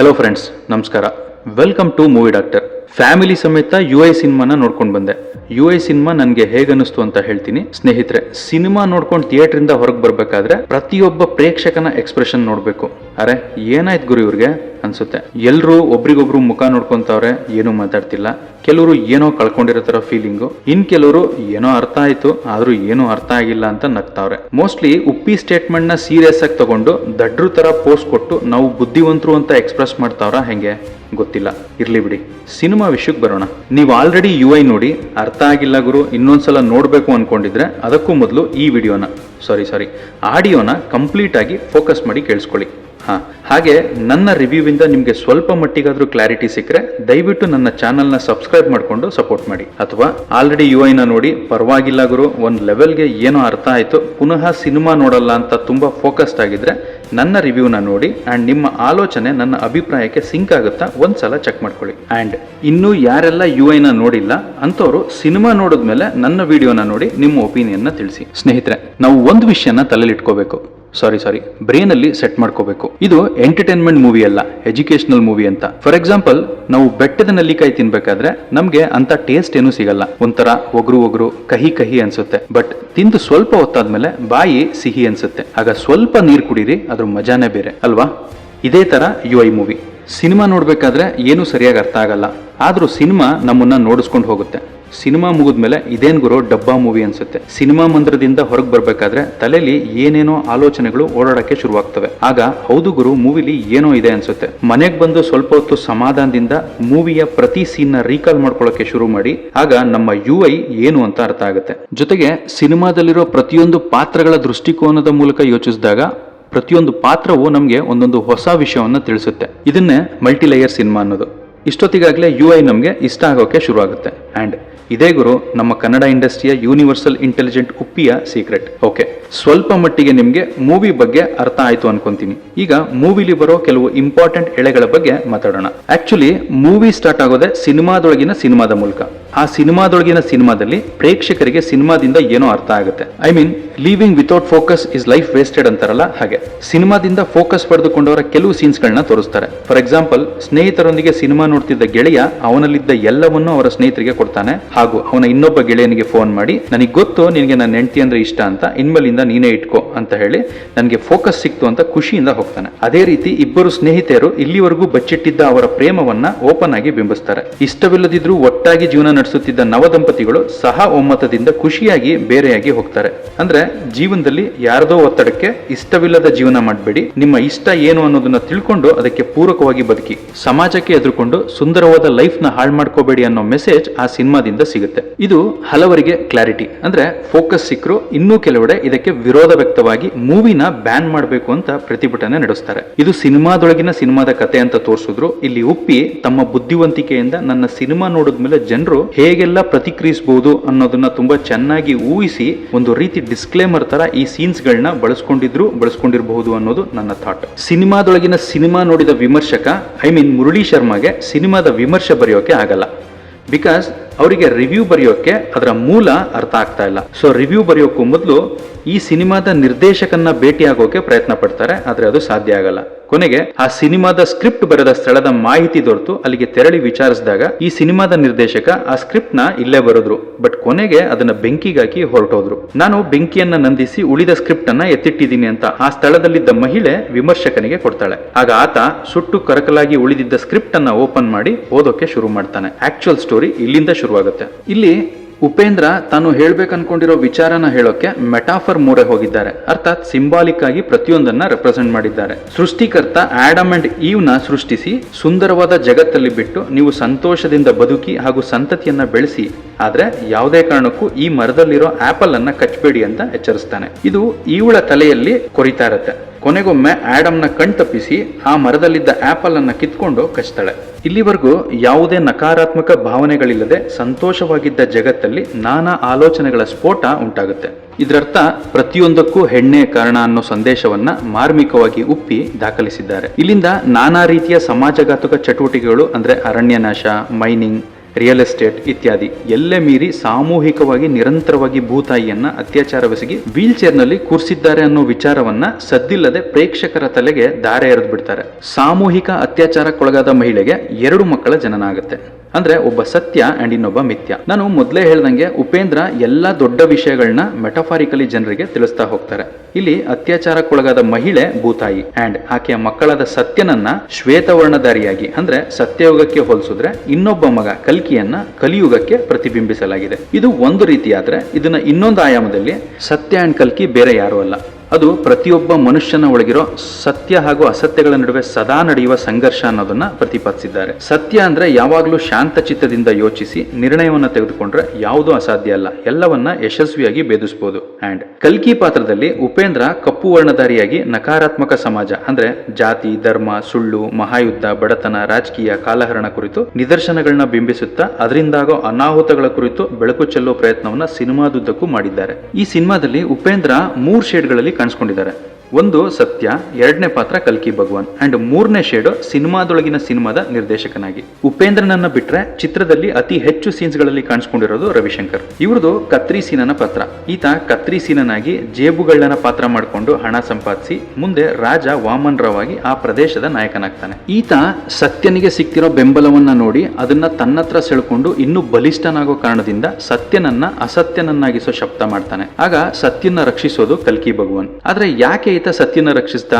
Hello friends ನಮಸ್ಕಾರ. Welcome to movie doctor family ಸಮೇತ U I ಸಿನಿಮಾನ ನೋಡ್ಕೊಂಡು ಬಂದೆ. ಯು ಐ ಸಿನಿಮಾ ನನಗೆ ಹೇಗನ್ನಿಸ್ತು ಅಂತ ಹೇಳ್ತೀನಿ. ಸ್ನೇಹಿತರೆ, ಸಿನಿಮಾ ನೋಡ್ಕೊಂಡು ಥಿಯೇಟ್ರಿಂದ ಹೊರಗೆ ಬರಬೇಕಾದ್ರೆ ಪ್ರತಿಯೊಬ್ಬ ಪ್ರೇಕ್ಷಕನ ಎಕ್ಸ್ಪ್ರೆಷನ್ ನೋಡಬೇಕು. ಅರೆ, ಏನಾಯ್ತು ಗುರು ಇವ್ರಿಗೆ? ಅನ್ಸುತ್ತೆ. ಎಲ್ಲರೂ ಒಬ್ರಿಗೊಬ್ರು ಮುಖ ನೋಡ್ಕೊಂತವ್ರೆ, ಏನೂ ಮಾತಾಡ್ತಿಲ್ಲ. ಕೆಲವರು ಏನೋ ಕಳ್ಕೊಂಡಿರೋ ತರ ಫೀಲಿಂಗು ಇನ್ ಕೆಲವರು ಏನೋ ಅರ್ಥ ಆಯ್ತು, ಆದ್ರೂ ಏನೂ ಅರ್ಥ ಆಗಿಲ್ಲ ಅಂತ ನಗ್ತಾವ್ರೆ. ಮೋಸ್ಟ್ಲಿ ಉಪ್ಪಿ ಸ್ಟೇಟ್ಮೆಂಟ್ನ ಸೀರಿಯಸ್ ಆಗಿ ತಗೊಂಡು ದಡ್ರು ತರ ಪೋಸ್ಟ್ ಕೊಟ್ಟು ನಾವು ಬುದ್ಧಿವಂತರು ಅಂತ ಎಕ್ಸ್ಪ್ರೆಸ್ ಮಾಡ್ತಾವ್ರ ಹೆಂಗೆ? ಗೊತ್ತಿಲ್ಲ. ಇರ್ಲಿ ಬಿಡಿ. ಸಿನಿಮಾ ವಿಷಯಕ್ಕೆ ಬರೋಣ. ನೀವು ಆಲ್ರೆಡಿ ಯು ಐ ನೋಡಿ, ಅರ್ಥ ಆಗಿಲ್ಲ ಗುರು, ಇನ್ನೊಂದ್ಸಲ ನೋಡ್ಬೇಕು ಅನ್ಕೊಂಡಿದ್ರೆ ಅದಕ್ಕೂ ಮೊದಲು ಈ ವಿಡಿಯೋನ ಸಾರಿ ಸಾರಿ ಆಡಿಯೋನ ಕಂಪ್ಲೀಟ್ ಆಗಿ ಫೋಕಸ್ ಮಾಡಿ ಕೇಳಿಸ್ಕೊಳ್ಳಿ. ಹಾ, ಹಾಗೆ ನನ್ನ ರಿವ್ಯೂವಿಂದ ನಿಮಗೆ ಸ್ವಲ್ಪ ಮಟ್ಟಿಗಾದ್ರೂ ಕ್ಲಾರಿಟಿ ಸಿಕ್ಕರೆ ದಯವಿಟ್ಟು ನನ್ನ ಚಾನಲ್ನ ಸಬ್ಸ್ಕ್ರೈಬ್ ಮಾಡಿಕೊಂಡು ಸಪೋರ್ಟ್ ಮಾಡಿ. ಅಥವಾ ಆಲ್ರೆಡಿ ಯು ಐನ ನೋಡಿ, ಪರವಾಗಿಲ್ಲ ಗುರು, ಒಂದು ಲೆವೆಲ್ಗೆ ಏನೋ ಅರ್ಥ ಆಯಿತು, ಪುನಃ ಸಿನಿಮಾ ನೋಡಲ್ಲ ಅಂತ ತುಂಬ ಫೋಕಸ್ಡ್ ಆಗಿದ್ರೆ ನನ್ನ ರಿವ್ಯೂನ ನೋಡಿ ಆ್ಯಂಡ್ ನಿಮ್ಮ ಆಲೋಚನೆ ನನ್ನ ಅಭಿಪ್ರಾಯಕ್ಕೆ ಸಿಂಕ್ ಆಗುತ್ತಾ ಒಂದ್ಸಲ ಚೆಕ್ ಮಾಡ್ಕೊಳ್ಳಿ. ಆ್ಯಂಡ್ ಇನ್ನೂ ಯಾರೆಲ್ಲ ಯು ಐನ ನೋಡಿಲ್ಲ, ಅಂಥವ್ರು ಸಿನಿಮಾ ನೋಡಿದ್ಮೇಲೆ ನನ್ನ ವಿಡಿಯೋನ ನೋಡಿ ನಿಮ್ಮ ಒಪಿನಿಯನ್ನ ತಿಳಿಸಿ. ಸ್ನೇಹಿತರೆ, ನಾವು ಒಂದು ವಿಷಯನ ತಲೆಲಿಟ್ಕೋಬೇಕು. ಸಾರಿ ಸಾರಿ ಬ್ರೈನ್ ಅಲ್ಲಿ ಸೆಟ್ ಮಾಡ್ಕೋಬೇಕು. ಇದು ಎಂಟರ್ಟೈನ್ಮೆಂಟ್ ಮೂವಿ ಅಲ್ಲ ಎಜುಕೇಶನಲ್ ಮೂವಿ ಅಂತ. ಫಾರ್ ಎಕ್ಸಾಂಪಲ್ ನಾವು ಬೆಟ್ಟದ ನೆಲ್ಲಿಕಾಯಿ ತಿನ್ಬೇಕಾದ್ರೆ ನಮ್ಗೆ ಅಂತ ಟೇಸ್ಟ್ ಏನೂ ಸಿಗಲ್ಲ. ಒಂಥರ ಒಗರು ಒಗರು, ಕಹಿ ಕಹಿ ಅನ್ಸುತ್ತೆ. ಬಟ್ ತಿಂದು ಸ್ವಲ್ಪ ಹೊತ್ತಾದ್ಮೇಲೆ ಬಾಯಿ ಸಿಹಿ ಅನ್ಸುತ್ತೆ. ಆಗ ಸ್ವಲ್ಪ ನೀರು ಕುಡೀರಿ, ಅದ್ರ ಮಜಾನೇ ಬೇರೆ. ಅಲ್ವಾ? ಇದೇ ತರ ಯು ಐ ಮೂವಿ ಸಿನಿಮಾ ನೋಡ್ಬೇಕಾದ್ರೆ ಏನು ಸರಿಯಾಗಿ ಅರ್ಥ ಆಗಲ್ಲ. ಆದ್ರೂ ಸಿನಿಮಾ ನಮ್ಮನ್ನ ನೋಡಿಸ್ಕೊಂಡು ಹೋಗುತ್ತೆ. ಸಿನಿಮಾ ಮುಗಿದ್ಮೇಲೆ ಇದೇನ್ ಗುರು ಡಬ್ಬಾ ಮೂವಿ ಅನ್ಸುತ್ತೆ. ಸಿನಿಮಾ ಮಂದಿರದಿಂದ ಹೊರಗೆ ಬರಬೇಕಾದ್ರೆ ತಲೆಯಲ್ಲಿ ಏನೇನೋ ಆಲೋಚನೆಗಳು ಓಡಾಡಕ್ಕೆ ಶುರುವಾಗ್ತವೆ. ಆಗ ಹೌದು ಗುರು, ಮೂವಿಲಿ ಏನೋ ಇದೆ ಅನ್ಸುತ್ತೆ. ಮನೆಗೆ ಬಂದು ಸ್ವಲ್ಪ ಹೊತ್ತು ಸಮಾಧಾನದಿಂದ ಮೂವಿಯ ಪ್ರತಿ ಸೀನ್ನ ರೀಕಾಲ್ ಮಾಡ್ಕೊಳ್ಳೋಕೆ ಶುರು ಮಾಡಿ, ಆಗ ನಮ್ಮ ಯು ಐ ಏನು ಅಂತ ಅರ್ಥ ಆಗುತ್ತೆ. ಜೊತೆಗೆ ಸಿನಿಮಾದಲ್ಲಿರೋ ಪ್ರತಿಯೊಂದು ಪಾತ್ರಗಳ ದೃಷ್ಟಿಕೋನದ ಮೂಲಕ ಯೋಚಿಸಿದಾಗ ಪ್ರತಿಯೊಂದು ಪಾತ್ರವು ನಮಗೆ ಒಂದೊಂದು ಹೊಸ ವಿಷಯವನ್ನು ತಿಳಿಸುತ್ತೆ. ಇದನ್ನೇ ಮಲ್ಟಿಲೇಯರ್ ಸಿನಿಮಾ ಅನ್ನೋದು. ಇಷ್ಟೊತ್ತಿಗಾಗಲೇ ಯು ಐ ನಮಗೆ ಇಷ್ಟ ಆಗೋಕೆ ಶುರು ಆಗುತ್ತೆ ಆ್ಯಂಡ್ ಇದೇ ಗುರು, ನಮ್ಮ ಕನ್ನಡ ಇಂಡಸ್ಟ್ರಿಯ ಯೂನಿವರ್ಸಲ್ ಇಂಟೆಲಿಜೆಂಟ್ ಉಪ್ಪಿಯ ಸೀಕ್ರೆಟ್. ಓಕೆ. ಸ್ವಲ್ಪ ಮಟ್ಟಿಗೆ ನಿಮಗೆ ಮೂವಿ ಬಗ್ಗೆ ಅರ್ಥ ಆಯ್ತು ಅನ್ಕೊಂತೀನಿ. ಈಗ ಮೂವಿಲಿ ಬರೋ ಕೆಲವು ಇಂಪಾರ್ಟೆಂಟ್ ಎಳೆಗಳ ಬಗ್ಗೆ ಮಾತಾಡೋಣ. ಆಕ್ಚುಲಿ ಮೂವಿ ಸ್ಟಾರ್ಟ್ ಆಗೋದೇ ಸಿನಿಮಾದೊಳಗಿನ ಸಿನಿಮಾದ ಮೂಲಕ. ಆ ಸಿನಿಮಾದೊಳಗಿನ ಸಿನಿಮಾದಲ್ಲಿ ಪ್ರೇಕ್ಷಕರಿಗೆ ಸಿನಿಮಾದಿಂದ ಏನೋ ಅರ್ಥ ಆಗುತ್ತೆ. I mean living without focus is life wasted ಅಂತಾರಲ್ಲ ಹಾಗೆ. ಸಿನಿಮಾದಿಂದ ಫೋಕಸ್ ಪಡೆದುಕೊಂಡವರ ಕೆಲವು ಸೀನ್ಸ್ಗಳನ್ನ ತೋರಿಸ್ತಾರೆ. ಫಾರ್ ಎಕ್ಸಾಂಪಲ್ ಸ್ನೇಹಿತರೊಂದಿಗೆ ಸಿನಿಮಾ ನೋಡ್ತಿದ್ದ ಗೆಳೆಯ ಅವನಲ್ಲಿದ್ದ ಎಲ್ಲವನ್ನೂ ಅವರ ಸ್ನೇಹಿತರಿಗೆ ಕೊಡ್ತಾನೆ. ಹಾಗೂ ಅವನ ಇನ್ನೊಬ್ಬ ಗೆಳೆಯನಿಗೆ ಫೋನ್ ಮಾಡಿ, ನನಗೆ ಗೊತ್ತು ನಿನಗೆ ನನ್ನ ಹೆಂಡತಿ ಅಂದ್ರೆ ಇಷ್ಟ ಅಂತ, ಇನ್ಮೇಲಿಂದ ನೀನೇ ಇಟ್ಕೋ ಅಂತ ಹೇಳಿ ನನಗೆ ಫೋಕಸ್ ಸಿಕ್ತು ಅಂತ ಖುಷಿಯಿಂದ ಹೋಗ್ತಾನೆ. ಅದೇ ರೀತಿ ಇಬ್ಬರು ಸ್ನೇಹಿತೆಯರು ಇಲ್ಲಿವರೆಗೂ ಬಚ್ಚಿಟ್ಟಿದ್ದ ಅವರ ಪ್ರೇಮವನ್ನ ಓಪನ್ ಆಗಿ ಬಿಂಬಿಸ್ತಾರೆ. ಇಷ್ಟವಿಲ್ಲದಿದ್ರೂ ಒಟ್ಟಾಗಿ ಜೀವನ ನಡೆಸುತ್ತಿದ್ದ ನವದಂಪತಿಗಳು ಸಹ ಒಮ್ಮತದಿಂದ ಖುಷಿಯಾಗಿ ಬೇರೆಯಾಗಿ ಹೋಗ್ತಾರೆ. ಅಂದ್ರೆ ಜೀವನದಲ್ಲಿ ಯಾರದೋ ಒತ್ತಡಕ್ಕೆ ಇಷ್ಟವಿಲ್ಲದ ಜೀವನ ಮಾಡಬೇಡಿ. ನಿಮ್ಮ ಇಷ್ಟ ಏನು ಅನ್ನೋದನ್ನ ತಿಳ್ಕೊಂಡು ಅದಕ್ಕೆ ಪೂರಕವಾಗಿ ಬದುಕಿ. ಸಮಾಜಕ್ಕೆ ಎದುರುಕೊಂಡು ಸುಂದರವಾದ ಲೈಫ್ನ ಹಾಳು ಮಾಡ್ಕೋಬೇಡಿ ಅನ್ನೋ ಮೆಸೇಜ್ ಆ ಸಿನಿಮಾದಿಂದ ಸಿಗುತ್ತೆ. ಇದು ಹಲವರಿಗೆ ಕ್ಲಾರಿಟಿ ಅಂದ್ರೆ ಫೋಕಸ್ ಸಿಕ್ಕರು ಇನ್ನೂ ಕೆಲವೆಡೆ ಇದಕ್ಕೆ ವಿರೋಧ ವ್ಯಕ್ತವಾಗಿ ಮೂವಿನ ಬ್ಯಾನ್ ಮಾಡಬೇಕು ಅಂತ ಪ್ರತಿಭಟನೆ ನಡೆಸ್ತಾರೆ. ಇದು ಸಿನಿಮಾದೊಳಗಿನ ಸಿನಿಮಾದ ಕತೆ ಅಂತ ತೋರಿಸಿದ್ರು. ಇಲ್ಲಿ ಉಪ್ಪಿ ತಮ್ಮ ಬುದ್ಧಿವಂತಿಕೆಯಿಂದ ನನ್ನ ಸಿನಿಮಾ ನೋಡಿದ್ಮೇಲೆ ಜನರು ಹೇಗೆಲ್ಲ ಪ್ರತಿಕ್ರಿಯಿಸಬಹುದು ಅನ್ನೋದನ್ನ ತುಂಬಾ ಚೆನ್ನಾಗಿ ಊಹಿಸಿ ಒಂದು ರೀತಿ ಡಿಸ್ಕ್ಲೇಮರ್ ತರ ಈ ಸೀನ್ಸ್ ಗಳನ್ನ ಬಳಸ್ಕೊಂಡಿದ್ರು, ಬಳಸ್ಕೊಂಡಿರಬಹುದು ಅನ್ನೋದು ನನ್ನ ಥಾಟ್ ಸಿನಿಮಾದೊಳಗಿನ ಸಿನಿಮಾ ನೋಡಿದ ವಿಮರ್ಶಕ ಐ ಮೀನ್ ಮುರಳಿ ಶರ್ಮಾಗೆ ಸಿನಿಮಾದ ವಿಮರ್ಶೆ ಬರೆಯೋಕೆ ಆಗಲ್ಲ. ಬಿಕಾಸ್ ಅವರಿಗೆ ರಿವ್ಯೂ ಬರೆಯೋಕೆ ಅದರ ಮೂಲ ಅರ್ಥ ಆಗ್ತಾ ಇಲ್ಲ. ಸೊ ರಿವ್ಯೂ ಬರೆಯೋಕ್ಕೂ ಮೊದಲು ಈ ಸಿನಿಮಾದ ನಿರ್ದೇಶಕನ್ನ ಭೇಟಿ ಆಗೋಕೆ ಪ್ರಯತ್ನ ಪಡ್ತಾರೆ, ಆದರೆ ಅದು ಸಾಧ್ಯ ಆಗಲ್ಲ. ಕೊನೆಗೆ ಆ ಸಿನಿಮಾದ ಸ್ಕ್ರಿಪ್ಟ್ ಬರೆದ ಸ್ಥಳದ ಮಾಹಿತಿ ದೊರೆತು ಅಲ್ಲಿಗೆ ತೆರಳಿ ವಿಚಾರಿಸಿದಾಗ ಈ ಸಿನಿಮಾದ ನಿರ್ದೇಶಕ ಆ ಸ್ಕ್ರಿಪ್ಟ್ನ ಇಲ್ಲೇ ಬರೆದ್ರು. ಬಟ್ ಕೊನೆಗೆ ಅದನ್ನ ಬೆಂಕಿಗಾಕಿ ಹೊರಟೋದ್ರು. ನಾನು ಬೆಂಕಿಯನ್ನ ನಂದಿಸಿ ಉಳಿದ ಸ್ಕ್ರಿಪ್ಟ್ ಅನ್ನ ಎತ್ತಿಟ್ಟಿದ್ದೀನಿ ಅಂತ ಆ ಸ್ಥಳದಲ್ಲಿದ್ದ ಮಹಿಳೆ ವಿಮರ್ಶಕನಿಗೆ ಕೊಡ್ತಾಳೆ. ಆಗ ಆತ ಸುಟ್ಟು ಕರಕಲಾಗಿ ಉಳಿದಿದ್ದ ಸ್ಕ್ರಿಪ್ಟ್ ಅನ್ನ ಓಪನ್ ಮಾಡಿ ಓದೋಕೆ ಶುರು ಮಾಡ್ತಾನೆ. ಆಕ್ಚುಯಲ್ ಸ್ಟೋರಿ ಇಲ್ಲಿಂದ ಶುರುವಾಗುತ್ತೆ. ಇಲ್ಲಿ ಉಪೇಂದ್ರ ತಾನು ಹೇಳ್ಬೇಕನ್ಕೊಂಡಿರೋ ವಿಚಾರನ ಹೇಳೋಕೆ ಮೆಟಾಫರ್ ಮೂರೆ ಹೋಗಿದ್ದಾರೆ. ಅರ್ಥಾತ್ ಸಿಂಬಾಲಿಕ್ ಆಗಿ ಪ್ರತಿಯೊಂದನ್ನ ರೆಪ್ರೆಸೆಂಟ್ ಮಾಡಿದ್ದಾರೆ. ಸೃಷ್ಟಿಕರ್ತ ಆಡಮ್ ಅಂಡ್ ಈವ್ನ ಸೃಷ್ಟಿಸಿ ಸುಂದರವಾದ ಜಗತ್ತಲ್ಲಿ ಬಿಟ್ಟು ನೀವು ಸಂತೋಷದಿಂದ ಬದುಕಿ ಹಾಗೂ ಸಂತತಿಯನ್ನ ಬೆಳೆಸಿ, ಆದ್ರೆ ಯಾವುದೇ ಕಾರಣಕ್ಕೂ ಈ ಮರದಲ್ಲಿರೋ ಆಪಲ್ ಅನ್ನ ಕಚ್ಚಬೇಡಿ ಅಂತ ಎಚ್ಚರಿಸ್ತಾನೆ. ಇದು ಈವಳ ತಲೆಯಲ್ಲಿ ಕೊರಿತಾ ಇರತ್ತೆ. ಕೊನೆಗೊಮ್ಮೆ ಆಡಮ್ನ ಕಣ್ ತಪ್ಪಿಸಿ ಆ ಮರದಲ್ಲಿದ್ದ ಆಪಲ್ ಅನ್ನ ಕಿತ್ಕೊಂಡು ಕಚ್ತಾಳೆ. ಇಲ್ಲಿವರೆಗೂ ಯಾವುದೇ ನಕಾರಾತ್ಮಕ ಭಾವನೆಗಳಿಲ್ಲದೆ ಸಂತೋಷವಾಗಿದ್ದ ಜಗತ್ತಲ್ಲಿ ನಾನಾ ಆಲೋಚನೆಗಳ ಸ್ಫೋಟ ಉಂಟಾಗುತ್ತೆ. ಇದರರ್ಥ, ಪ್ರತಿಯೊಂದಕ್ಕೂ ಹೆಣ್ಣೆ ಕಾರಣ ಅನ್ನೋ ಸಂದೇಶವನ್ನ ಮಾರ್ಮಿಕವಾಗಿ ಉಪ್ಪಿ ದಾಖಲಿಸಿದ್ದಾರೆ. ಇಲ್ಲಿಂದ ನಾನಾ ರೀತಿಯ ಸಮಾಜಘಾತಕ ಚಟುವಟಿಕೆಗಳು ಅಂದ್ರೆ ಅರಣ್ಯ ನಾಶ ಮೈನಿಂಗ್ ರಿಯಲ್ ಎಸ್ಟೇಟ್ ಇತ್ಯಾದಿ ಎಲ್ಲೇ ಮೀರಿ ಸಾಮೂಹಿಕವಾಗಿ ನಿರಂತರವಾಗಿ ಭೂತಾಯಿಯನ್ನ ಅತ್ಯಾಚಾರವೆಸಗಿ ವೀಲ್ ಚೇರ್ನಲ್ಲಿ ಕೂರಿಸಿದ್ದಾರೆ ಅನ್ನೋ ವಿಚಾರವನ್ನ ಸದ್ದಿಲ್ಲದೆ ಪ್ರೇಕ್ಷಕರ ತಲೆಗೆ ದಾರೆ ಎರೆದು ಬಿಡ್ತಾರೆ. ಸಾಮೂಹಿಕ ಅತ್ಯಾಚಾರಕ್ಕೊಳಗಾದ ಮಹಿಳೆಗೆ ಎರಡು ಮಕ್ಕಳ ಜನನ ಆಗುತ್ತೆ. ಅಂದ್ರೆ ಒಬ್ಬ ಸತ್ಯ ಅಂಡ್ ಇನ್ನೊಬ್ಬ ಮಿಥ್ಯ. ನಾನು ಮೊದಲೇ ಹೇಳ್ದಂಗೆ ಉಪೇಂದ್ರ ಎಲ್ಲ ದೊಡ್ಡ ವಿಷಯಗಳನ್ನ ಮೆಟಫಾರಿಕಲಿ ಜನರಿಗೆ ತಿಳಿಸ್ತಾ ಹೋಗ್ತಾರೆ. ಇಲ್ಲಿ ಅತ್ಯಾಚಾರಕ್ಕೊಳಗಾದ ಮಹಿಳೆ ಭೂತಾಯಿ ಅಂಡ್ ಆಕೆಯ ಮಕ್ಕಳಾದ ಸತ್ಯನನ್ನ ಶ್ವೇತವರ್ಣಧಾರಿಯಾಗಿ ಅಂದ್ರೆ ಸತ್ಯಯುಗಕ್ಕೆ ಹೋಲಿಸಿದ್ರೆ ಇನ್ನೊಬ್ಬ ಮಗ ಕಲ್ಕಿಯನ್ನ ಕಲಿಯುಗಕ್ಕೆ ಪ್ರತಿಬಿಂಬಿಸಲಾಗಿದೆ. ಇದು ಒಂದು ರೀತಿಯಾದ್ರೆ ಇದನ್ನ ಇನ್ನೊಂದು ಆಯಾಮದಲ್ಲಿ ಸತ್ಯ ಅಂಡ್ ಕಲ್ಕಿ ಬೇರೆ ಯಾರು ಅಲ್ಲ. ಅದು ಪ್ರತಿಯೊಬ್ಬ ಮನುಷ್ಯನ ಒಳಗಿರೋ ಸತ್ಯ ಹಾಗೂ ಅಸತ್ಯಗಳ ನಡುವೆ ಸದಾ ನಡೆಯುವ ಸಂಘರ್ಷ ಅನ್ನೋದನ್ನ ಪ್ರತಿಪಾದಿಸಿದ್ದಾರೆ. ಸತ್ಯ ಅಂದ್ರೆ ಯಾವಾಗಲೂ ಶಾಂತ ಚಿತ್ತದಿಂದ ಯೋಚಿಸಿ ನಿರ್ಣಯವನ್ನ ತೆಗೆದುಕೊಂಡ್ರೆ ಯಾವುದೂ ಅಸಾಧ್ಯ ಅಲ್ಲ. ಎಲ್ಲವನ್ನ ಯಶಸ್ವಿಯಾಗಿ ಭೇದಿಸಬಹುದು ಅಂಡ್ ಕಲ್ಕಿ ಪಾತ್ರದಲ್ಲಿ ಉಪೇಂದ್ರ ಕಪ್ಪು ವರ್ಣಧಾರಿಯಾಗಿ ನಕಾರಾತ್ಮಕ ಸಮಾಜ, ಅಂದ್ರೆ ಜಾತಿ, ಧರ್ಮ, ಸುಳ್ಳು, ಮಹಾಯುದ್ಧ, ಬಡತನ, ರಾಜಕೀಯ, ಕಾಲಹರಣ ಕುರಿತು ನಿದರ್ಶನಗಳನ್ನ ಬಿಂಬಿಸುತ್ತಾ ಅದರಿಂದಾಗೋ ಅನಾಹುತಗಳ ಕುರಿತು ಬೆಳಕು ಚೆಲ್ಲುವ ಪ್ರಯತ್ನವನ್ನ ಸಿನಿಮಾದುದ್ದಕ್ಕೂ ಮಾಡಿದ್ದಾರೆ. ಈ ಸಿನಿಮಾದಲ್ಲಿ ಉಪೇಂದ್ರ ಮೂರ್ ಶೇಡ್ಗಳಲ್ಲಿ ಕಾಣಿಸ್ಕೊಂಡಿದ್ದಾರೆ. ಒಂದು ಸತ್ಯ, ಎರಡನೇ ಪಾತ್ರ ಕಲ್ಕಿ ಭಗವಾನ್ ಅಂಡ್ ಮೂರನೇ ಶೇಡ್ ಸಿನಿಮಾದೊಳಗಿನ ಸಿನಿಮಾದ ನಿರ್ದೇಶಕನಾಗಿ. ಉಪೇಂದ್ರನನ್ನ ಬಿಟ್ರೆ ಚಿತ್ರದಲ್ಲಿ ಅತಿ ಹೆಚ್ಚು ಸೀನ್ಸ್ಗಳಲ್ಲಿ ಕಾಣಿಸ್ಕೊಂಡಿರೋದು ರವಿಶಂಕರ್. ಇವ್ರದ್ದು ಕತ್ರಿ ಸೀನನ ಪಾತ್ರ. ಈತ ಕತ್ರಿ ಸೀನನಾಗಿ ಜೇಬುಗಳ್ಳನ ಪಾತ್ರ ಮಾಡಿಕೊಂಡು ಹಣ ಸಂಪಾದಿಸಿ ಮುಂದೆ ರಾಜ ವಾಮನ್ ರಾವ್ ಆಗಿ ಆ ಪ್ರದೇಶದ ನಾಯಕನಾಗ್ತಾನೆ. ಈತ ಸತ್ಯನಿಗೆ ಸಿಕ್ತಿರೋ ಬೆಂಬಲವನ್ನ ನೋಡಿ ಅದನ್ನ ತನ್ನತ್ರ ಸೆಳ್ಕೊಂಡು ಇನ್ನೂ ಬಲಿಷ್ಠನಾಗೋ ಕಾರಣದಿಂದ ಸತ್ಯನನ್ನ ಅಸತ್ಯನನ್ನಾಗಿಸೋ ಶಬ್ದ ಮಾಡ್ತಾನೆ. ಆಗ ಸತ್ಯನ ರಕ್ಷಿಸೋದು ಕಲ್ಕಿ ಭಗವಾನ್. ಆದ್ರೆ ಯಾಕೆ ಈತ ಸತ್ಯನ ರಕ್ಷಿಸ್ತಾ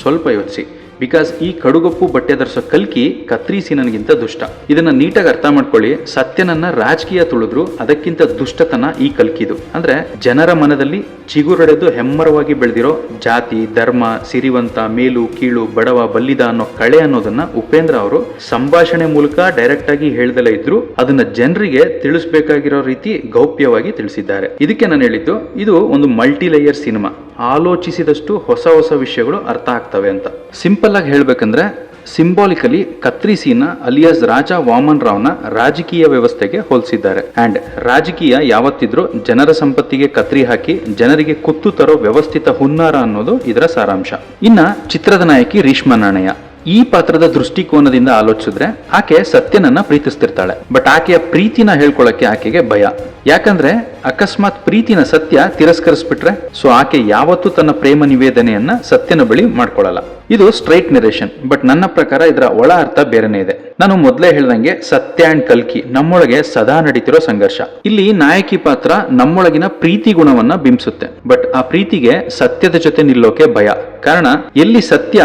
ಸ್ವಲ್ಪ ಯೋಚಿಸಿ. ಬಿಕಾಸ್ ಈ ಕಡುಗಪ್ಪು ಬಟ್ಟೆ ಧರಿಸೋ ಕಲ್ಕಿ ಕತ್ರಿಸಿ ನನಗಿಂತ ದುಷ್ಟ. ಇದನ್ನ ನೀಟಾಗಿ ಅರ್ಥ ಮಾಡ್ಕೊಳ್ಳಿ. ಸತ್ಯನನ್ನ ರಾಜಕೀಯ ತುಳಿದ್ರು ಅದಕ್ಕಿಂತ ದುಷ್ಟತನ ಈ ಕಲ್ಕಿದು. ಅಂದ್ರೆ ಜನರ ಮನದಲ್ಲಿ ಚಿಗುರೊಡೆದು ಹೆಮ್ಮರವಾಗಿ ಬೆಳೆದಿರೋ ಜಾತಿ, ಧರ್ಮ, ಸಿರಿವಂತ, ಮೇಲು, ಕೀಳು, ಬಡವ, ಬಲ್ಲಿದ ಅನ್ನೋ ಕಳೆ ಅನ್ನೋದನ್ನ ಉಪೇಂದ್ರ ಅವರು ಸಂಭಾಷಣೆ ಮೂಲಕ ಡೈರೆಕ್ಟ್ ಆಗಿ ಹೇಳ್ದಲೇ ಇದ್ರು. ಅದನ್ನ ಜನರಿಗೆ ತಿಳಿಸ್ಬೇಕಾಗಿರೋ ರೀತಿ ಗೌಪ್ಯವಾಗಿ ತಿಳಿಸಿದ್ದಾರೆ. ಇದಕ್ಕೆ ನಾನು ಹೇಳಿದ್ದು, ಇದು ಒಂದು ಮಲ್ಟಿ ಲೇಯರ್ ಸಿನಿಮಾ ಆಲೋಚಿಸಿದಷ್ಟು ಹೊಸ ಹೊಸ ವಿಷಯಗಳು ಅರ್ಥ ಆಗ್ತವೆ ಅಂತ. ಸಿಂಪಲ್ ಆಗಿ ಹೇಳಬೇಕಂದ್ರೆ ಸಿಂಬಾಲಿಕಲಿ ಕತ್ರಿ ಸೀನ ಅಲಿಯಾಸ್ ರಾಜ ವಾಮನ್ ರಾವ್ನ ರಾಜಕೀಯ ವ್ಯವಸ್ಥೆಗೆ ಹೋಲಿಸಿದ್ದಾರೆ. ಅಂಡ್ ರಾಜಕೀಯ ಯಾವತ್ತಿದ್ರೂ ಜನರ ಸಂಪತ್ತಿಗೆ ಕತ್ರಿ ಹಾಕಿ ಜನರಿಗೆ ಕುತ್ತು ತರೋ ವ್ಯವಸ್ಥಿತ ಹುನ್ನಾರ ಅನ್ನೋದು ಇದರ ಸಾರಾಂಶ. ಇನ್ನ ಚಿತ್ರದ ನಾಯಕಿ ರೀಷ್ಮಾ ನಾಣಯ್ಯ ಈ ಪಾತ್ರದ ದೃಷ್ಟಿಕೋನದಿಂದ ಆಲೋಚಿಸಿದ್ರೆ ಆಕೆ ಸತ್ಯನನ್ನ ಪ್ರೀತಿಸ್ತಿರ್ತಾಳೆ. ಬಟ್ ಆಕೆಯ ಪ್ರೀತಿನ ಹೇಳ್ಕೊಳಕ್ಕೆ ಆಕೆಗೆ ಭಯ. ಯಾಕಂದ್ರೆ ಅಕಸ್ಮಾತ್ ಪ್ರೀತಿನ ಸತ್ಯ ತಿರಸ್ಕರಿಸ್ಬಿಟ್ರೆ ಸೊ ಆಕೆ ಯಾವತ್ತೂ ತನ್ನ ಪ್ರೇಮ ನಿವೇದನೆಯನ್ನ ಸತ್ಯನ ಬಳಿ ಮಾಡ್ಕೊಳ್ಳಲ್ಲ. ಇದು ಸ್ಟ್ರೈಟ್ ನೆರೇಷನ್ ಬಟ್ ನನ್ನ ಪ್ರಕಾರ ಇದರ ಒಳ ಅರ್ಥ ಬೇರೆನೇ ಇದೆ. ನಾನು ಮೊದಲೇ ಹೇಳ್ದಂಗೆ ಸತ್ಯ ಅಂಡ್ ಕಲ್ಕಿ, ನಮ್ಮೊಳಗೆ ಸದಾ ನಡೀತಿರೋ ಸಂಘರ್ಷ. ಇಲ್ಲಿ ನಾಯಕಿ ಪಾತ್ರ ನಮ್ಮೊಳಗಿನ ಪ್ರೀತಿ ಗುಣವನ್ನ ಬಿಂಬಿಸುತ್ತೆ ಬಟ್ ಆ ಪ್ರೀತಿಗೆ ಸತ್ಯದ ಜೊತೆ ನಿಲ್ಲೋಕೆ ಭಯ. ಕಾರಣ, ಎಲ್ಲಿ ಸತ್ಯ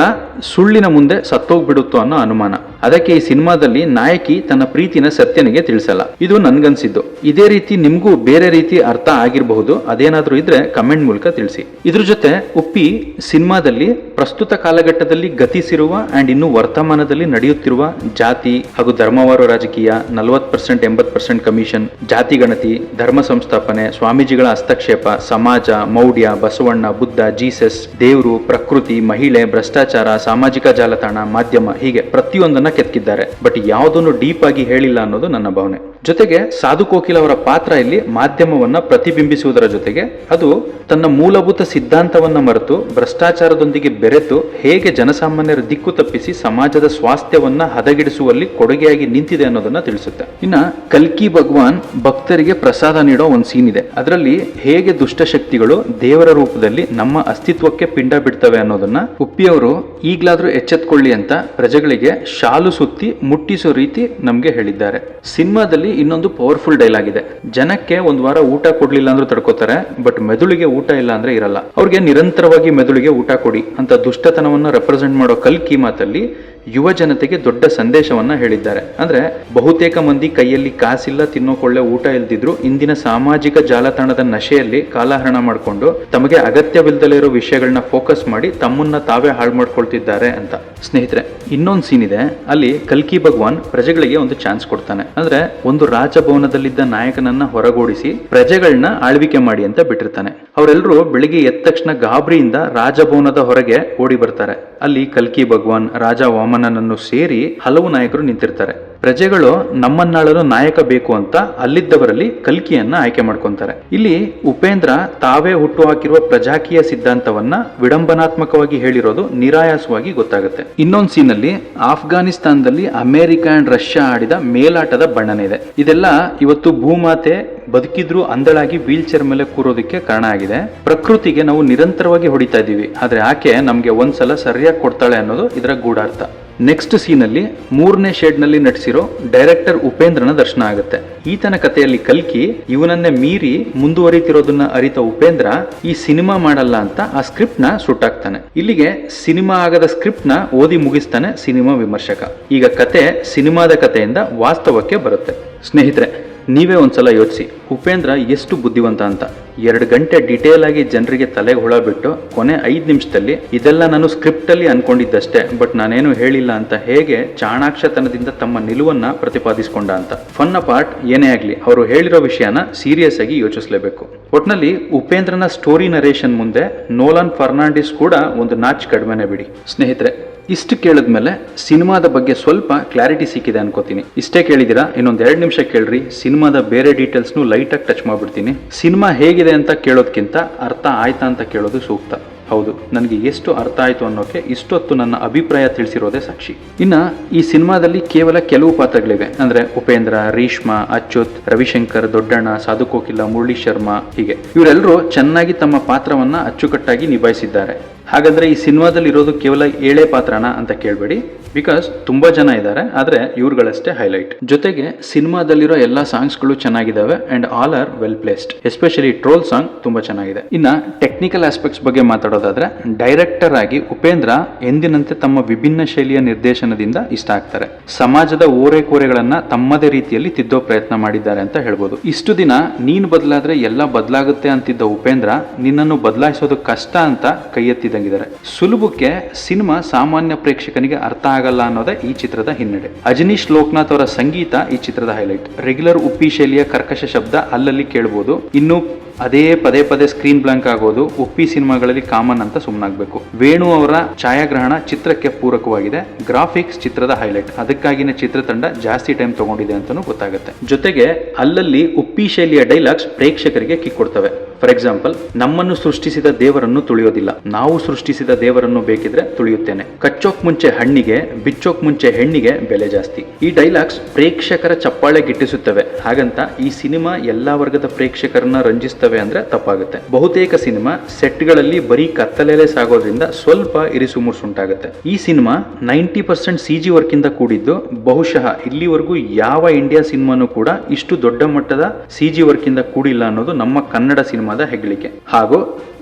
ಸುಳ್ಳಿನ ಮುಂದೆ ಸತ್ತೋಗ್ಬಿಡುತ್ತೋ ಅನ್ನೋ ಅನುಮಾನ. ಅದಕ್ಕೆ ಈ ಸಿನಿಮಾದಲ್ಲಿ ನಾಯಕಿ ತನ್ನ ಪ್ರೀತಿನ ಸತ್ಯನಿಗೆ ತಿಳಿಸಲ್ಲ. ಇದು ನನ್ಗನ್ಸಿದ್ದು. ಇದೇ ರೀತಿ ನಿಮ್ಗೂ ಬೇರೆ ರೀತಿ ಅರ್ಥ ಆಗಿರಬಹುದು, ಅದೇನಾದ್ರೂ ಇದ್ರೆ ಕಮೆಂಟ್ ಮೂಲಕ ತಿಳಿಸಿ. ಇದ್ರ ಜೊತೆ ಉಪ್ಪಿ ಸಿನಿಮಾದಲ್ಲಿ ಪ್ರಸ್ತುತ ಕಾಲಘಟ್ಟದಲ್ಲಿ ಗತಿಸಿರುವ ಅಂಡ್ ಇನ್ನು ವರ್ತಮಾನದಲ್ಲಿ ನಡೆಯುತ್ತಿರುವ ಜಾತಿ ಹಾಗೂ ಧರ್ಮವಾರು ರಾಜಕೀಯ ನಲವತ್ತು ಪರ್ಸೆಂಟ್ ಎಂಬತ್ತು ಪರ್ಸೆಂಟ್ ಕಮಿಷನ್, ಜಾತಿ ಗಣತಿ, ಧರ್ಮ ಸಂಸ್ಥಾಪನೆ, ಸ್ವಾಮೀಜಿಗಳ ಹಸ್ತಕ್ಷೇಪ, ಸಮಾಜ, ಮೌಢ್ಯ, ಬಸವಣ್ಣ, ಬುದ್ಧ, ಜೀಸಸ್, ದೇವರು, ಪ್ರಕೃತಿ, ಮಹಿಳೆ, ಭ್ರಷ್ಟಾಚಾರ, ಸಾಮಾಜಿಕ ಜಾಲತಾಣ, ಮಾಧ್ಯಮ ಹೀಗೆ ಪ್ರತಿಯೊಂದನ್ನ ಕೆತ್ತಿದ್ದಾರೆ ಬಟ್ ಯಾವುದನ್ನು ಡೀಪ್ ಆಗಿ ಹೇಳಿಲ್ಲ ಅನ್ನೋದು ನನ್ನ ಭಾವನೆ. ಜೊತೆಗೆ ಸಾಧು ಕೋಕಿಲ್ ಅವರ ಪಾತ್ರ ಇಲ್ಲಿ ಮಾಧ್ಯಮವನ್ನ ಪ್ರತಿಬಿಂಬಿಸುವುದರ ಜೊತೆಗೆ ಅದು ತನ್ನ ಮೂಲಭೂತ ಸಿದ್ಧಾಂತವನ್ನ ಮರೆತು ಭ್ರಷ್ಟಾಚಾರದೊಂದಿಗೆ ಬೆರೆತು ಹೇಗೆ ಜನಸಾಮಾನ್ಯರ ದಿಕ್ಕು ತಪ್ಪಿಸಿ ಸಮಾಜದ ಸ್ವಾಸ್ಥ್ಯವನ್ನ ಹದಗೆಡಿಸುವಲ್ಲಿ ಕೊಡುಗೆಯಾಗಿ ನಿಂತಿದೆ ಅನ್ನೋದನ್ನ ತಿಳಿಸುತ್ತೆ. ಇನ್ನ ಕಲ್ಕಿ ಭಗವಾನ್ ಭಕ್ತರಿಗೆ ಪ್ರಸಾದ ನೀಡೋ ಒಂದು ಸೀನ್ ಇದೆ. ಅದರಲ್ಲಿ ಹೇಗೆ ದುಷ್ಟಶಕ್ತಿಗಳು ದೇವರ ರೂಪದಲ್ಲಿ ನಮ್ಮ ಅಸ್ತಿತ್ವಕ್ಕೆ ಪಿಂಡ ಬಿಡ್ತವೆ ಅನ್ನೋದನ್ನ ಉಪ್ಪಿಯವರು ಈಗ್ಲಾದ್ರೂ ಎಚ್ಚೆತ್ಕೊಳ್ಳಿ ಅಂತ ಪ್ರಜೆಗಳಿಗೆ ಶಾಲು ಸುತ್ತಿ ಮುಟ್ಟಿಸೋ ರೀತಿ ನಮ್ಗೆ ಹೇಳಿದ್ದಾರೆ. ಸಿನಿಮಾದಲ್ಲಿ ಇನ್ನೊಂದು ಪವರ್ಫುಲ್ ಡೈಲಾಗ್ ಇದೆ ಜನಕ್ಕೆ ಒಂದು ವಾರ ಊಟ ಕೊಡ್ಲಿಲ್ಲ ಅಂದ್ರೆ ತಡ್ಕೋತಾರೆ ಬಟ್ ಮೆದುಳಿಗೆ ಊಟ ಇಲ್ಲ ಅಂದ್ರೆ ಇರಲ್ಲ. ಅವ್ರಿಗೆ ನಿರಂತರವಾಗಿ ಮೆದುಳಿಗೆ ಊಟ ಕೊಡಿ ಅಂತ ದುಷ್ಟತನವನ್ನು ರೆಪ್ರೆಸೆಂಟ್ ಮಾಡೋ ಕಲ್ಕಿ ಮಾತಲ್ಲಿ ಯುವ ಜನತೆಗೆ ದೊಡ್ಡ ಸಂದೇಶವನ್ನ ಹೇಳಿದ್ದಾರೆ. ಅಂದ್ರೆ ಬಹುತೇಕ ಮಂದಿ ಕೈಯಲ್ಲಿ ಕಾಸಿಲ್ಲ, ತಿನ್ನೋಕೊಳ್ಳೆ, ಊಟ ಇಲ್ದಿದ್ರು ಇಂದಿನ ಸಾಮಾಜಿಕ ಜಾಲತಾಣದ ನಶೆಯಲ್ಲಿ ಕಾಲಹರಣ ಮಾಡಿಕೊಂಡು ತಮಗೆ ಅಗತ್ಯವಿಲ್ಲದಲೇ ಇರೋ ವಿಷಯಗಳನ್ನ ಫೋಕಸ್ ಮಾಡಿ ತಮ್ಮನ್ನ ತಾವೇ ಹಾಳು ಮಾಡ್ಕೊಳ್ತಿದ್ದಾರೆ ಅಂತ. ಸ್ನೇಹಿತರೆ, ಇನ್ನೊಂದು ಸೀನ್ ಇದೆ. ಅಲ್ಲಿ ಕಲ್ಕಿ ಭಗವಾನ್ ಪ್ರಜೆಗಳಿಗೆ ಒಂದು ಚಾನ್ಸ್ ಕೊಡ್ತಾನೆ. ಅಂದ್ರೆ ಒಂದು ರಾಜಭವನದಲ್ಲಿದ್ದ ನಾಯಕನನ್ನ ಹೊರಗೂಡಿಸಿ ಪ್ರಜೆಗಳನ್ನ ಆಳ್ವಿಕೆ ಮಾಡಿ ಅಂತ ಬಿಟ್ಟಿರ್ತಾನೆ. ಅವರೆಲ್ಲರೂ ಬೆಳಿಗ್ಗೆ ಎದ್ದ ತಕ್ಷಣ ಗಾಬರಿಯಿಂದ ರಾಜಭವನದ ಹೊರಗೆ ಓಡಿ ಬರ್ತಾರೆ. ಅಲ್ಲಿ ಕಲ್ಕಿ ಭಗವಾನ್ ರಾಜ ವಾಮನನನ್ನು ಸೇರಿ ಹಲವು ನಾಯಕರು ನಿಂತಿರ್ತಾರೆ. ಪ್ರಜೆಗಳು ನಮ್ಮನ್ನಾಳಲು ನಾಯಕ ಬೇಕು ಅಂತ ಅಲ್ಲಿದ್ದವರಲ್ಲಿ ಕಲ್ಕಿಯನ್ನ ಆಯ್ಕೆ ಮಾಡ್ಕೊಂತಾರೆ. ಇಲ್ಲಿ ಉಪೇಂದ್ರ ತಾವೇ ಹುಟ್ಟು ಹಾಕಿರುವ ಪ್ರಜಾಕೀಯ ಸಿದ್ಧಾಂತವನ್ನ ವಿಡಂಬನಾತ್ಮಕವಾಗಿ ಹೇಳಿರೋದು ನಿರಾಯಾಸವಾಗಿ ಗೊತ್ತಾಗುತ್ತೆ. ಇನ್ನೊಂದು ಸೀನಲ್ಲಿ ಆಫ್ಘಾನಿಸ್ತಾನದಲ್ಲಿ ಅಮೆರಿಕ ಅಂಡ್ ರಷ್ಯಾ ಆಡಿದ ಮೇಲಾಟದ ಬಣ್ಣನೆ ಇದೆ. ಇದೆಲ್ಲ ಇವತ್ತು ಭೂಮಾತೆ ಬದುಕಿದ್ರು ಅಂದಳಾಗಿ ವೀಲ್ ಚೇರ್ ಮೇಲೆ ಕೂರೋದಕ್ಕೆ ಕಾರಣ ಆಗಿದೆ. ಪ್ರಕೃತಿಗೆ ನಾವು ನಿರಂತರವಾಗಿ ಹೊಡಿತಾ ಇದ್ದೀವಿ. ಆದ್ರೆ ಆಕೆ ನಮ್ಗೆ ಒಂದ್ಸಲ ಸರಿಯಾಗಿ ಕೊಡ್ತಾಳೆ ಅನ್ನೋದು ಇದರ ಗೂಢಾರ್ಥ. ನೆಕ್ಸ್ಟ್ ಸೀನಲ್ಲಿ ಮೂರನೇ ಶೇಡ್ನಲ್ಲಿ ನಟಿಸಿರೋ ಡೈರೆಕ್ಟರ್ ಉಪೇಂದ್ರನ ದರ್ಶನ ಆಗುತ್ತೆ. ಈತನ ಕಥೆಯಲ್ಲಿ ಕಲ್ಕಿ, ಇವನನ್ನೇ ಮೀರಿ ಮುಂದುವರಿತಿರೋದನ್ನ ಅರಿತ ಉಪೇಂದ್ರ ಈ ಸಿನಿಮಾ ಮಾಡಲ್ಲ ಅಂತ ಆ ಸ್ಕ್ರಿಪ್ಟ್ನ ಸುಟ್ಟಾಕ್ತಾನೆ. ಇಲ್ಲಿಗೆ ಸಿನಿಮಾ ಆಗದ ಸ್ಕ್ರಿಪ್ಟ್ನ ಓದಿ ಮುಗಿಸ್ತಾನೆ ಸಿನಿಮಾ ವಿಮರ್ಶಕ. ಈಗ ಕತೆ ಸಿನಿಮಾದ ಕಥೆಯಿಂದ ವಾಸ್ತವಕ್ಕೆ ಬರುತ್ತೆ. ಸ್ನೇಹಿತರೆ ನೀವೇ ಒಂದ್ಸಲ ಯೋಚಿಸಿ. ಉಪೇಂದ್ರ ಎಷ್ಟು ಬುದ್ಧಿವಂತ ಅಂತ. ಎರಡು ಗಂಟೆ ಡಿಟೇಲ್ ಆಗಿ ಜನರಿಗೆ ತಲೆಗೆ ಹುಳ ಬಿಟ್ಟು ಕೊನೆ ಐದು ನಿಮಿಷದಲ್ಲಿ ಇದೆಲ್ಲ ನಾನು ಸ್ಕ್ರಿಪ್ಟ್ ಅಲ್ಲಿ ಅನ್ಕೊಂಡಿದ್ದಷ್ಟೇ ಬಟ್ ನಾನೇನು ಹೇಳಿಲ್ಲ ಅಂತ ಹೇಗೆ ಚಾಣಾಕ್ಷತನದಿಂದ ತಮ್ಮ ನಿಲುವನ್ನ ಪ್ರತಿಪಾದಿಸಿಕೊಂಡ ಅಂತ. ಫನ್ನ ಪಾರ್ಟ್ ಏನೇ ಆಗಲಿ, ಅವರು ಹೇಳಿರೋ ವಿಷಯನ ಸೀರಿಯಸ್ ಆಗಿ ಯೋಚಿಸಲೇಬೇಕು. ಒಟ್ನಲ್ಲಿ ಉಪೇಂದ್ರನ ಸ್ಟೋರಿ ನರೇಷನ್ ಮುಂದೆ ನೋಲನ್ ಫರ್ನಾಂಡಿಸ್ ಕೂಡ ಒಂದು ನಾಚ್ ಕಡಿಮೆನೆ ಬಿಡಿ. ಸ್ನೇಹಿತರೆ ಇಷ್ಟು ಕೇಳಿದ್ಮೇಲೆ ಸಿನಿಮಾದ ಬಗ್ಗೆ ಸ್ವಲ್ಪ ಕ್ಲಾರಿಟಿ ಸಿಕ್ಕಿದೆ ಅನ್ಕೋತೀನಿ. ಇಷ್ಟೇ ಕೇಳಿದಿರಾ ಇನ್ನೊಂದು ಎರಡು ನಿಮಿಷ ಕೇಳ್ರಿ. ಸಿನಿಮಾದ ಬೇರೆ ಡೀಟೇಲ್ಸ್ನು ಲೈಟಾಗಿ ಟಚ್ ಮಾಡ್ಬಿಡ್ತೀನಿ. ಸಿನಿಮಾ ಹೇಗಿದೆ ಅಂತ ಕೇಳೋದ್ಕಿಂತ ಅರ್ಥ ಆಯ್ತಾ ಅಂತ ಕೇಳೋದು ಸೂಕ್ತ. ಹೌದು, ನನಗೆ ಎಷ್ಟು ಅರ್ಥ ಆಯ್ತು ಅನ್ನೋಕೆ ಇಷ್ಟೊತ್ತು ನನ್ನ ಅಭಿಪ್ರಾಯ ತಿಳಿಸಿರೋದೇ ಸಾಕ್ಷಿ. ಇನ್ನ ಈ ಸಿನಿಮಾದಲ್ಲಿ ಕೇವಲ ಕೆಲವು ಪಾತ್ರಗಳಿವೆ. ಅಂದ್ರೆ ಉಪೇಂದ್ರ, ರೀಷ್ಮಾ, ಅಚ್ಯುತ್, ರವಿಶಂಕರ್, ದೊಡ್ಡಣ್ಣ, ಸಾಧು ಕೋಕಿಲ, ಮುರಳಿ ಶರ್ಮಾ ಹೀಗೆ. ಇವರೆಲ್ಲರೂ ಚೆನ್ನಾಗಿ ತಮ್ಮ ಪಾತ್ರವನ್ನ ಅಚ್ಚುಕಟ್ಟಾಗಿ ನಿಭಾಯಿಸಿದ್ದಾರೆ. ಹಾಗಾದ್ರೆ ಈ ಸಿನಿಮಾದಲ್ಲಿ ಇರೋದು ಕೇವಲ ಏಳೇ ಪಾತ್ರನ ಅಂತ ಕೇಳಬೇಡಿ. ಬಿಕಾಸ್ ತುಂಬಾ ಜನ ಇದ್ದಾರೆ, ಆದ್ರೆ ಇವ್ರುಗಳಷ್ಟೇ ಹೈಲೈಟ್ ಜೊತೆಗೆ ಸಿನಿಮಾದಲ್ಲಿರೋ ಎಲ್ಲ ಸಾಂಗ್ಸ್ಗಳು ಚೆನ್ನಾಗಿದ್ದಾವೆ and all are well placed especially troll song ತುಂಬಾ ಚೆನ್ನಾಗಿದೆ. ಇನ್ನ ಟೆಕ್ನಿಕಲ್ ಆಸ್ಪೆಕ್ಟ್ಸ್ ಬಗ್ಗೆ ಮಾತಾಡೋದಾದ್ರೆ ಡೈರೆಕ್ಟರ್ ಆಗಿ ಉಪೇಂದ್ರ ಎಂದಿನಂತೆ ತಮ್ಮ ವಿಭಿನ್ನ ಶೈಲಿಯ ನಿರ್ದೇಶನದಿಂದ ಇಷ್ಟ ಆಗ್ತಾರೆ. ಸಮಾಜದ ಓರೆಕೋರೆಗಳನ್ನ ತಮ್ಮದೇ ರೀತಿಯಲ್ಲಿ ತಿದ್ದೋ ಪ್ರಯತ್ನ ಮಾಡಿದ್ದಾರೆ ಅಂತ ಹೇಳ್ಬೋದು. ಇಷ್ಟು ದಿನ ನೀನು ಬದಲಾದ್ರೆ ಎಲ್ಲ ಬದಲಾಗುತ್ತೆ ಅಂತಿದ್ದ ಉಪೇಂದ್ರ, ನಿನ್ನನ್ನು ಬದಲಾಯಿಸೋದು ಕಷ್ಟ ಅಂತ ಕೈ ಎತ್ತಿದಂಗಿದ್ದಾರೆ ಸುಲಭಕ್ಕೆ ಸಿನಿಮಾ ಸಾಮಾನ್ಯ ಪ್ರೇಕ್ಷಕನಿಗೆ ಅರ್ಥ ಆಗಲ್ಲ ಅನ್ನೋದೇ ಈ ಚಿತ್ರದ ಹಿನ್ನಡೆ. ಅಜನೀಶ್ ಲೋಕನಾಥ್ ಅವರ ಸಂಗೀತ ಈ ಚಿತ್ರದ ಹೈಲೈಟ್. ರೆಗ್ಯುಲರ್ ಉಪ್ಪಿ ಶೈಲಿಯ ಕರ್ಕಶ ಶಬ್ದ ಅಲ್ಲಲ್ಲಿ ಕೇಳಬಹುದು ಇನ್ನು ಅದೇ ಪದೇ ಪದೇ ಸ್ಕ್ರೀನ್ ಬ್ಲಾಂಕ್ ಆಗೋದು ಉಪ್ಪಿ ಸಿನಿಮಾಗಳಲ್ಲಿ ಕಾಮನ್ ಅಂತ ಸುಮ್ಮನಾಗಬೇಕು ವೇಣು ಅವರ ಛಾಯಾಗ್ರಹಣ ಚಿತ್ರಕ್ಕೆ ಪೂರಕವಾಗಿದೆ. ಗ್ರಾಫಿಕ್ಸ್ ಚಿತ್ರದ ಹೈಲೈಟ್. ಅದಕ್ಕಾಗಿನೇ ಚಿತ್ರತಂಡ ಜಾಸ್ತಿ ಟೈಮ್ ತಗೊಂಡಿದೆ ಅಂತಾನೂ ಗೊತ್ತಾಗುತ್ತೆ. ಜೊತೆಗೆ ಅಲ್ಲಲ್ಲಿ ಉಪ್ಪಿ ಶೈಲಿಯ ಡೈಲಾಗ್ಸ್ ಪ್ರೇಕ್ಷಕರಿಗೆ ಕಿಕ್ ಕೊಡ್ತವೆ. ಫಾರ್ ಎಕ್ಸಾಂಪಲ್ ನಮ್ಮನ್ನು ಸೃಷ್ಟಿಸಿದ ದೇವರನ್ನು ತುಳಿಯೋದಿಲ್ಲ. ನಾವು ಸೃಷ್ಟಿಸಿದ ದೇವರನ್ನು ಬೇಕಿದ್ರೆ ತುಳಿಯುತ್ತೇನೆ. ಕಚ್ಚೋಕ್ ಮುಂಚೆ ಹಣ್ಣಿಗೆ, ಬಿಚ್ಚೋಕ್ ಮುಂಚೆ ಹೆಣ್ಣಿಗೆ ಬೆಲೆ ಜಾಸ್ತಿ. ಈ ಡೈಲಾಗ್ಸ್ ಪ್ರೇಕ್ಷಕರ ಚಪ್ಪಾಳೆ ಗಿಟ್ಟಿಸುತ್ತವೆ. ಹಾಗಂತ ಈ ಸಿನಿಮಾ ಎಲ್ಲಾ ವರ್ಗದ ಪ್ರೇಕ್ಷಕರನ್ನ ರಂಜಿಸ್ತವೆ ಅಂದ್ರೆ ತಪ್ಪಾಗುತ್ತೆ. ಬಹುತೇಕ ಸಿನಿಮಾ ಸೆಟ್ಗಳಲ್ಲಿ ಬರೀ ಕತ್ತಲೆಲೆ ಸಾಗೋದ್ರಿಂದ ಸ್ವಲ್ಪ ಇರಿಸು ಮುರ್ಸುಂಟಾಗುತ್ತೆ ಈ cinema ninety percent CG work ಇಂದ ಕೂಡಿದ್ದು ಬಹುಶಃ ಇಲ್ಲಿವರೆಗೂ ಯಾವ ಇಂಡಿಯಾ ಸಿನಿಮಾನು ಕೂಡ ಇಷ್ಟು ದೊಡ್ಡ ಮಟ್ಟದ ಸಿಜಿ ವರ್ಕ್ ಇಂದ ಕೂಡಿಲ್ಲ ಅನ್ನೋದು ನಮ್ಮ ಕನ್ನಡ ಸಿನಿಮಾದ ಹೆಗ್ಗಳಿಕೆ. ಹಾಗೂ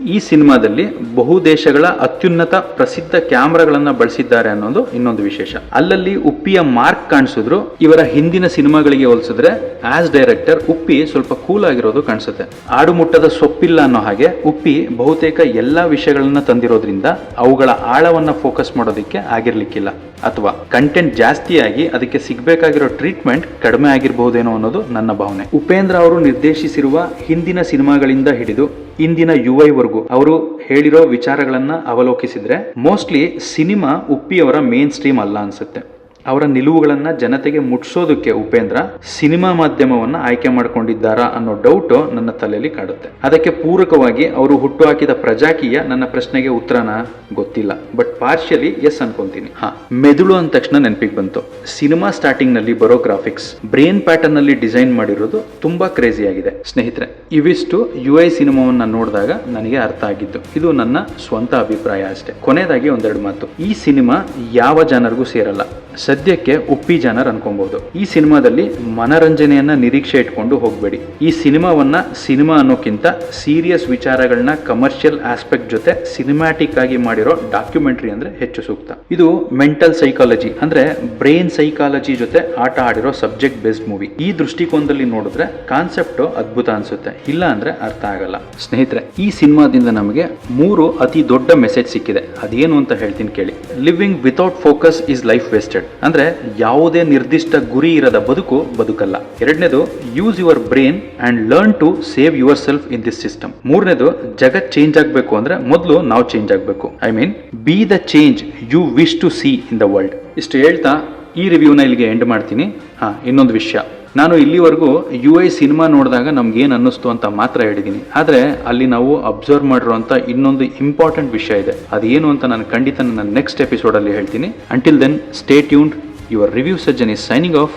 ಈ ಸಿನಿಮಾದಲ್ಲಿ ಬಹು ದೇಶಗಳ ಅತ್ಯುನ್ನತ ಪ್ರಸಿದ್ಧ ಕ್ಯಾಮ್ರಾಗಳನ್ನ ಬಳಸಿದ್ದಾರೆ ಅನ್ನೋದು ಇನ್ನೊಂದು ವಿಶೇಷ. ಅಲ್ಲಲ್ಲಿ ಉಪ್ಪಿಯ ಮಾರ್ಕ್ ಕಾಣಿಸಿದ್ರು, ಇವರ ಹಿಂದಿನ ಸಿನಿಮಾಗಳಿಗೆ ಹೋಲಿಸಿದ್ರೆ ಆಸ್ ಡೈರೆಕ್ಟರ್ ಉಪ್ಪಿ ಸ್ವಲ್ಪ ಕೂಲ್ ಆಗಿರೋದು ಕಾಣಿಸುತ್ತೆ. ಆಡುಮುಟ್ಟದ ಸೊಪ್ಪಿಲ್ಲ ಅನ್ನೋ ಹಾಗೆ ಉಪ್ಪಿ ಬಹುತೇಕ ಎಲ್ಲಾ ವಿಷಯಗಳನ್ನ ತಂದಿರೋದ್ರಿಂದ ಅವುಗಳ ಆಳವನ್ನ ಫೋಕಸ್ ಮಾಡೋದಕ್ಕೆ ಆಗಿರ್ಲಿಕ್ಕಿಲ್ಲ. ಅಥವಾ ಕಂಟೆಂಟ್ ಜಾಸ್ತಿಯಾಗಿ ಅದಕ್ಕೆ ಸಿಗ್ಬೇಕಾಗಿರೋ ಟ್ರೀಟ್ಮೆಂಟ್ ಕಡಿಮೆ ಆಗಿರಬಹುದೇನೋ ಅನ್ನೋದು ನನ್ನ ಭಾವನೆ. ಉಪೇಂದ್ರ ಅವರು ನಿರ್ದೇಶಿಸಿರುವ ಹಿಂದಿನ ಸಿನಿಮಾಗಳಿಂದ ಹಿಡಿದು ಇಂದಿನ ಯುವೈವರೆಗೂ ವರೆಗೂ ಅವರು ಹೇಳಿರೋ ವಿಚಾರಗಳನ್ನ ಅವಲೋಕಿಸಿದ್ರೆ ಮೋಸ್ಟ್ಲಿ ಸಿನಿಮಾ ಉಪ್ಪಿಯವರ ಮೇನ್ ಸ್ಟ್ರೀಮ್ ಅಲ್ಲ ಅನ್ಸುತ್ತೆ. ಅವರ ನಿಲುವುಗಳನ್ನು ಜನತೆಗೆ ಮುಟ್ಸೋದಕ್ಕೆ ಉಪೇಂದ್ರ ಸಿನಿಮಾ ಮಾಧ್ಯಮವನ್ನ ಆಯ್ಕೆ ಮಾಡಿಕೊಂಡಿದ್ದಾರಾ ಅನ್ನೋ ಡೌಟ್ ನನ್ನ ತಲೆಯಲ್ಲಿ ಕಾಡುತ್ತೆ. ಅದಕ್ಕೆ ಪೂರಕವಾಗಿ ಅವರು ಹುಟ್ಟು ಹಾಕಿದ ಪ್ರಜಾಕೀಯ ನನ್ನ ಪ್ರಶ್ನೆಗೆ ಉತ್ತರನ ಗೊತ್ತಿಲ್ಲ. ಬಟ್ ಪಾರ್ಷಿಯಲಿ ಎಸ್ ಅನ್ಕೊಂತೀನಿ. ಹಾ, ಮೆದುಳು ಅಂದ ತಕ್ಷಣ ನೆನಪಿಗೆ ಬಂತು. ಸಿನಿಮಾ ಸ್ಟಾರ್ಟಿಂಗ್ನಲ್ಲಿ ಬರೋ ಗ್ರಾಫಿಕ್ಸ್ ಬ್ರೈನ್ ಪ್ಯಾಟರ್ನ್ನಲ್ಲಿ ಡಿಸೈನ್ ಮಾಡಿರೋದು ತುಂಬಾ ಕ್ರೇಜಿ ಆಗಿದೆ. ಸ್ನೇಹಿತರೆ, ಇವಿಷ್ಟು ಯು ಐ ಸಿನಿಮಾವನ್ನ ನೋಡಿದಾಗ ನನಗೆ ಅರ್ಥ ಆಗಿದ್ದು. ಇದು ನನ್ನ ಸ್ವಂತ ಅಭಿಪ್ರಾಯ ಅಷ್ಟೇ. ಕೊನೆಯದಾಗಿ ಒಂದೆರಡು ಮಾತು. ಈ ಸಿನಿಮಾ ಯಾವ ಜನರಿಗೂ ಸೇರಲ್ಲ. ಸದ್ಯಕ್ಕೆ ಉಪ್ಪಿ ಜನರ್ ಅನ್ಕೊಬಹುದು ಈ ಸಿನಿಮಾದಲ್ಲಿ ಮನರಂಜನೆಯನ್ನ ನಿರೀಕ್ಷೆ ಇಟ್ಕೊಂಡು ಹೋಗ್ಬೇಡಿ. ಈ ಸಿನಿಮಾವನ್ನ ಸಿನಿಮಾ ಅನ್ನೋಕ್ಕಿಂತ ಸೀರಿಯಸ್ ವಿಚಾರಗಳನ್ನ ಕಮರ್ಷಿಯಲ್ ಆಸ್ಪೆಕ್ಟ್ ಜೊತೆ ಸಿನಿಮ್ಯಾಟಿಕ್ ಆಗಿ ಮಾಡಿರೋ ಡಾಕ್ಯುಮೆಂಟರಿ ಅಂದ್ರೆ ಹೆಚ್ಚು ಸೂಕ್ತ. ಇದು ಮೆಂಟಲ್ ಸೈಕಾಲಜಿ ಅಂದ್ರೆ ಬ್ರೈನ್ ಸೈಕಾಲಜಿ ಜೊತೆ ಆಟ ಆಡಿರೋ ಸಬ್ಜೆಕ್ಟ್ ಬೇಸ್ಡ್ ಮೂವಿ. ಈ ದೃಷ್ಟಿಕೋನದಲ್ಲಿ ನೋಡಿದ್ರೆ ಕಾನ್ಸೆಪ್ಟ್ ಅದ್ಭುತ ಅನ್ಸುತ್ತೆ. ಇಲ್ಲ ಅಂದ್ರೆ ಅರ್ಥ ಆಗಲ್ಲ. ಸ್ನೇಹಿತರೆ, ಈ ಸಿನಿಮಾದಿಂದ ನಮಗೆ ಮೂರು ಅತಿ ದೊಡ್ಡ ಮೆಸೇಜ್ ಸಿಕ್ಕಿದೆ. ಅದೇನು ಅಂತ ಹೇಳ್ತೀನಿ ಕೇಳಿ. Living without focus is life wasted. ಅಂದ್ರೆ ಯಾವುದೇ ನಿರ್ದಿಷ್ಟ ಗುರಿ ಇರದ ಬದುಕು ಬದುಕಲ್ಲ. ಎರಡನೇದು use your brain and learn to save yourself in this system ಮೂರನೇದು, ಜಗತ್ ಚೇಂಜ್ ಆಗಬೇಕು ಅಂದ್ರೆ ಮೊದಲು ನಾವು ಚೇಂಜ್ ಆಗಬೇಕು. I mean be the change you wish to see in the world ಇಷ್ಟು ಹೇಳ್ತಾ ಈ ರಿವ್ಯೂನ ಇಲ್ಲಿಗೆ ಎಂಡ್ ಮಾಡ್ತೀನಿ. ಹಾಂ, ಇನ್ನೊಂದು ವಿಷಯ. ನಾನು ಇಲ್ಲಿವರೆಗೂ ಯು ಐ ಸಿನಿಮಾ ನೋಡಿದಾಗ ನಮ್ಗೆ ಏನು ಅನ್ನಿಸ್ತು ಅಂತ ಮಾತ್ರ ಹೇಳಿದ್ದೀನಿ ಆದರೆ ಅಲ್ಲಿ ನಾವು ಅಬ್ಸರ್ವ್ ಮಾಡಿರುವಂಥ ಇನ್ನೊಂದು ಇಂಪಾರ್ಟೆಂಟ್ ವಿಷಯ ಇದೆ. ಅದೇನು ಅಂತ ನಾನು ಖಂಡಿತ ನನ್ನ ನೆಕ್ಸ್ಟ್ ಎಪಿಸೋಡಲ್ಲಿ ಹೇಳ್ತೀನಿ. Until then stay tuned your review Sajjan is signing off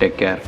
take care